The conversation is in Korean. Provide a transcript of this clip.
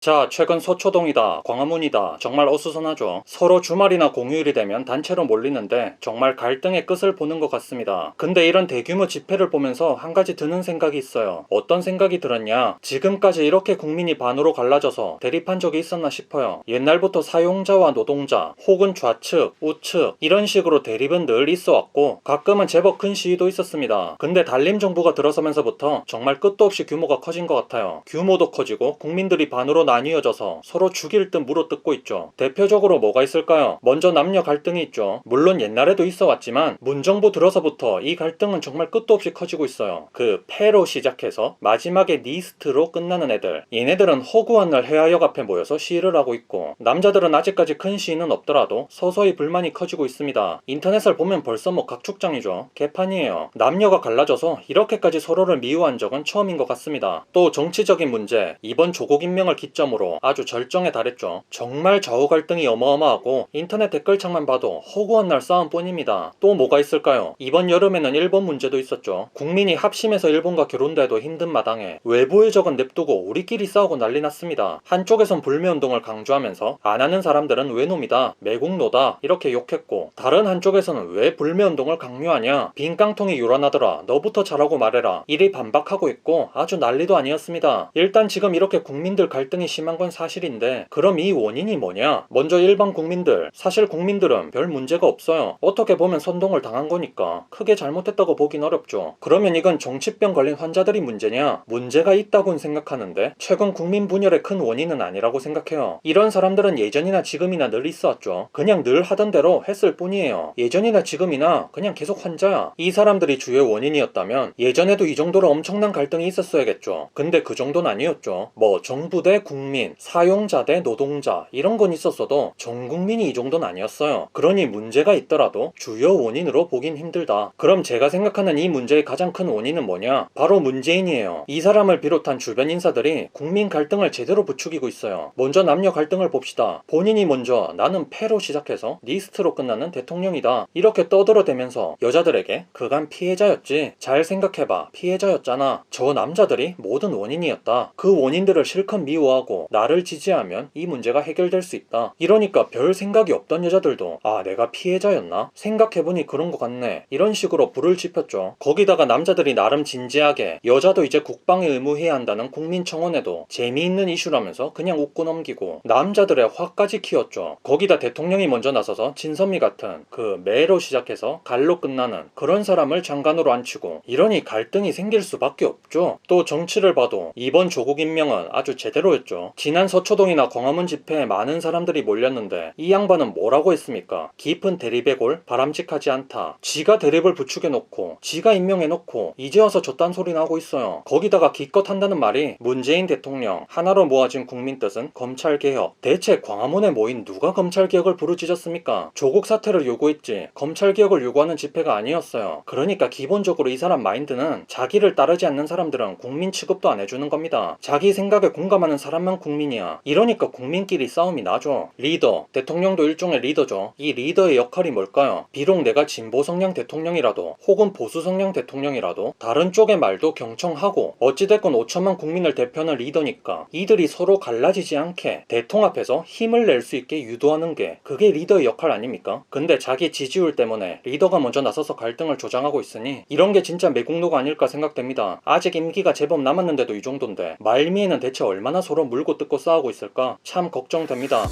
자, 최근 서초동이다, 광화문이다, 정말 어수선하죠. 서로 주말이나 공휴일이 되면 단체로 몰리는데 정말 갈등의 끝을 보는 것 같습니다. 근데 이런 대규모 집회를 보면서 한 가지 드는 생각이 있어요. 어떤 생각이 들었냐? 지금까지 이렇게 국민이 반으로 갈라져서 대립한 적이 있었나 싶어요. 옛날부터 사용자와 노동자, 혹은 좌측, 우측, 이런 식으로 대립은 늘 있어 왔고, 가끔은 제법 큰 시위도 있었습니다. 근데 단림 정부가 들어서면서부터 정말 끝도 없이 규모가 커진 것 같아요. 규모도 커지고 국민들이 반으로 나뉘어져서 서로 죽일 듯 물어뜯고 있죠. 대표적으로 뭐가 있을까요? 먼저 남녀 갈등이 있죠. 물론 옛날에도 있어 왔지만 문정부 들어서부터 이 갈등은 정말 끝도 없이 커지고 있어요. 그 패로 시작해서 마지막에 니스트로 끝나는 애들. 얘네들은 허구한 날 해화역 앞에 모여서 시위를 하고 있고 남자들은 아직까지 큰 시위는 없더라도 서서히 불만이 커지고 있습니다. 인터넷을 보면 벌써 뭐 각축장이죠. 개판이에요. 남녀가 갈라져서 이렇게까지 서로를 미워한 적은 처음인 것 같습니다. 또 정치적인 문제, 이번 조국 임명을 기점 으로 아주 절정에 달했죠. 정말 좌우 갈등이 어마어마하고 인터넷 댓글창만 봐도 허구한 날 싸움뿐입니다. 또 뭐가 있을까요? 이번 여름에는 일본 문제도 있었죠. 국민이 합심해서 일본과 결혼도 해도 힘든 마당에 외부의 적은 냅두고 우리끼리 싸우고 난리 났습니다. 한쪽에선 불매운동을 강조하면서 안 하는 사람들은 외놈이다, 매국노다 이렇게 욕했고 다른 한쪽에서는 왜 불매운동을 강요하냐 빈 깡통이 요란하더라 너부터 잘하고 말해라 이리 반박하고 있고 아주 난리도 아니었습니다. 일단 지금 이렇게 국민들 갈등이 심한 건 사실인데 그럼 이 원인이 뭐냐? 먼저 일반 국민들 사실 국민들은 별 문제가 없어요. 어떻게 보면 선동을 당한 거니까 크게 잘못했다고 보긴 어렵죠. 그러면 이건 정치병 걸린 환자들이 문제냐? 문제가 있다고는 생각하는데 최근 국민 분열의 큰 원인은 아니라고 생각해요. 이런 사람들은 예전이나 지금이나 늘 있어왔죠. 그냥 늘 하던 대로 했을 뿐이에요. 예전이나 지금이나 그냥 계속 환자야. 이 사람들이 주요 원인이었다면 예전에도 이 정도로 엄청난 갈등이 있었어야겠죠. 근데 그 정도는 아니었죠. 뭐 정부 대 국민, 사용자 대 노동자 이런 건 있었어도 전 국민이 이 정도는 아니었어요. 그러니 문제가 있더라도 주요 원인으로 보긴 힘들다. 그럼 제가 생각하는 이 문제의 가장 큰 원인은 뭐냐? 바로 문재인이에요. 이 사람을 비롯한 주변 인사들이 국민 갈등을 제대로 부추기고 있어요. 먼저 남녀 갈등을 봅시다. 본인이 먼저 나는 패로 시작해서 니스트로 끝나는 대통령이다. 이렇게 떠들어대면서 여자들에게 그간 피해자였지. 잘 생각해봐. 피해자였잖아. 저 남자들이 모든 원인이었다. 그 원인들을 실컷 미워하고 나를 지지하면 이 문제가 해결될 수 있다. 이러니까 별 생각이 없던 여자들도 아 내가 피해자였나? 생각해보니 그런 것 같네. 이런 식으로 불을 지폈죠. 거기다가 남자들이 나름 진지하게 여자도 이제 국방에 의무해야 한다는 국민청원에도 재미있는 이슈라면서 그냥 웃고 넘기고 남자들의 화까지 키웠죠. 거기다 대통령이 먼저 나서서 진선미 같은 그 매로 시작해서 갈로 끝나는 그런 사람을 장관으로 앉히고 이러니 갈등이 생길 수밖에 없죠. 또 정치를 봐도 이번 조국 임명은 아주 제대로였죠. 지난 서초동이나 광화문 집회에 많은 사람들이 몰렸는데 이 양반은 뭐라고 했습니까? 깊은 대립의 골 바람직하지 않다. 지가 대립을 부추겨놓고 지가 임명해놓고 이제 와서 저딴 소리 나오고 있어요. 거기다가 기껏 한다는 말이 문재인 대통령 하나로 모아진 국민 뜻은 검찰개혁. 대체 광화문에 모인 누가 검찰개혁을 부르짖었습니까? 조국 사태를 요구했지 검찰개혁을 요구하는 집회가 아니었어요. 그러니까 기본적으로 이 사람 마인드는 자기를 따르지 않는 사람들은 국민 취급도 안 해주는 겁니다. 자기 생각에 공감하는 사람 만 국민이야. 이러니까 국민끼리 싸움이 나죠. 리더, 대통령도 일종의 리더죠. 이 리더의 역할이 뭘까요? 비록 내가 진보 성향 대통령이라도 혹은 보수 성향 대통령이라도 다른 쪽의 말도 경청하고 어찌됐건 5천만 국민을 대표하는 리더니까 이들이 서로 갈라지지 않게 대통합해서 힘을 낼 수 있게 유도하는 게 그게 리더의 역할 아닙니까? 근데 자기 지지율 때문에 리더가 먼저 나서서 갈등을 조장하고 있으니 이런 게 진짜 매국노가 아닐까 생각됩니다. 아직 임기가 제법 남았는데도 이 정도인데 말미에는 대체 얼마나 서로 물고 뜯고 싸우고 있을까 참 걱정됩니다.